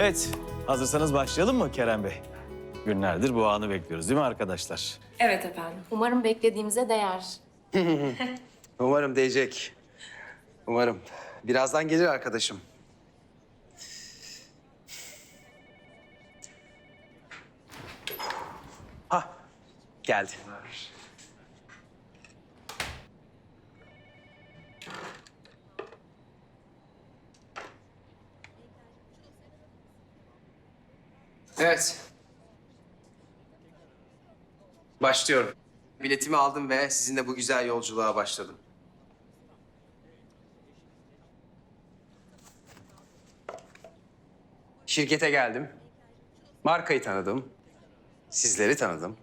Evet, hazırsanız başlayalım mı Kerem Bey? Günlerdir bu anı bekliyoruz değil mi arkadaşlar? Evet efendim. Umarım beklediğimize değer. Umarım değecek. Umarım. Birazdan gelir arkadaşım. Ha, geldi. Evet. Başlıyorum. Biletimi aldım ve sizinle bu güzel yolculuğa başladım. Şirkete geldim. Markayı tanıdım. Sizleri tanıdım.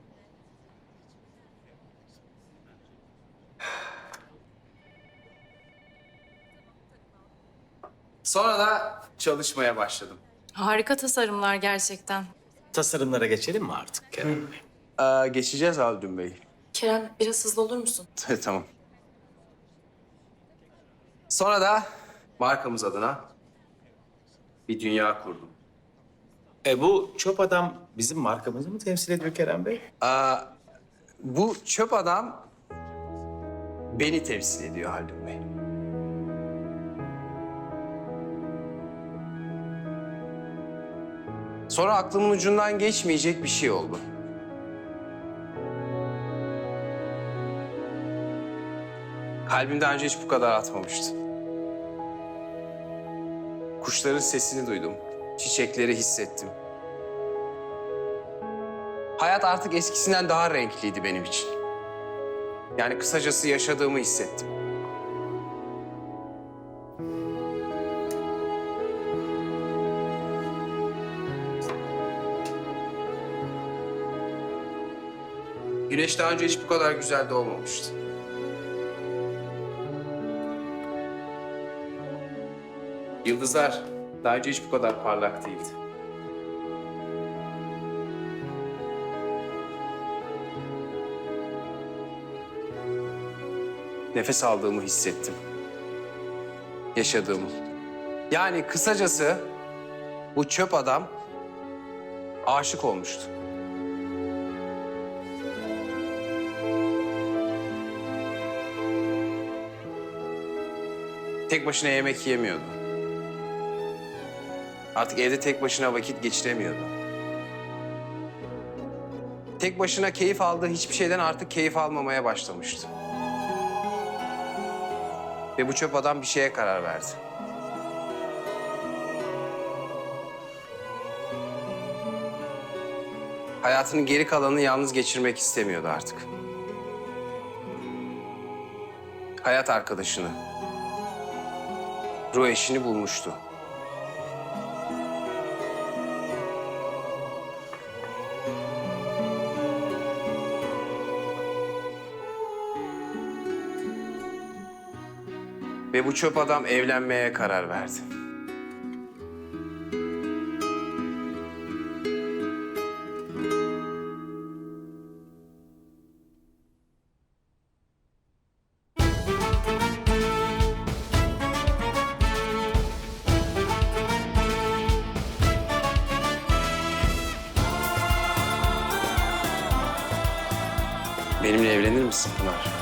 Sonra da çalışmaya başladım. Harika tasarımlar gerçekten. Tasarımlara geçelim mi artık Kerem Bey? Ee, geçeceğiz Haldun Bey. Kerem biraz hızlı olur musun? tamam. Sonra da markamız adına bir dünya kurdum. E bu çöp adam bizim markamızı mı temsil ediyor Kerem Bey? Aa, bu çöp adam beni temsil ediyor Haldun Bey. Sonra aklımın ucundan geçmeyecek bir şey oldu. Kalbim daha önce hiç bu kadar atmamıştı. Kuşların sesini duydum. Çiçekleri hissettim. Hayat artık eskisinden daha renkliydi benim için. Yani kısacası yaşadığımı hissettim. Güneş daha önce hiç bu kadar güzel doğmamıştı. Yıldızlar daha önce hiç bu kadar parlak değildi. Nefes aldığımı hissettim. Yaşadığımı. Yani kısacası bu çöp adam aşık olmuştu. Tek başına yemek yemiyordu. Artık evde tek başına vakit geçiremiyordu. Tek başına keyif aldığı hiçbir şeyden artık keyif almamaya başlamıştı. Ve bu çöp adam bir şeye karar verdi. Hayatının geri kalanını yalnız geçirmek istemiyordu artık. Hayat arkadaşını, ruh eşini bulmuştu. Ve bu çöp adam evlenmeye karar verdi. Benimle evlenir misin Pınar?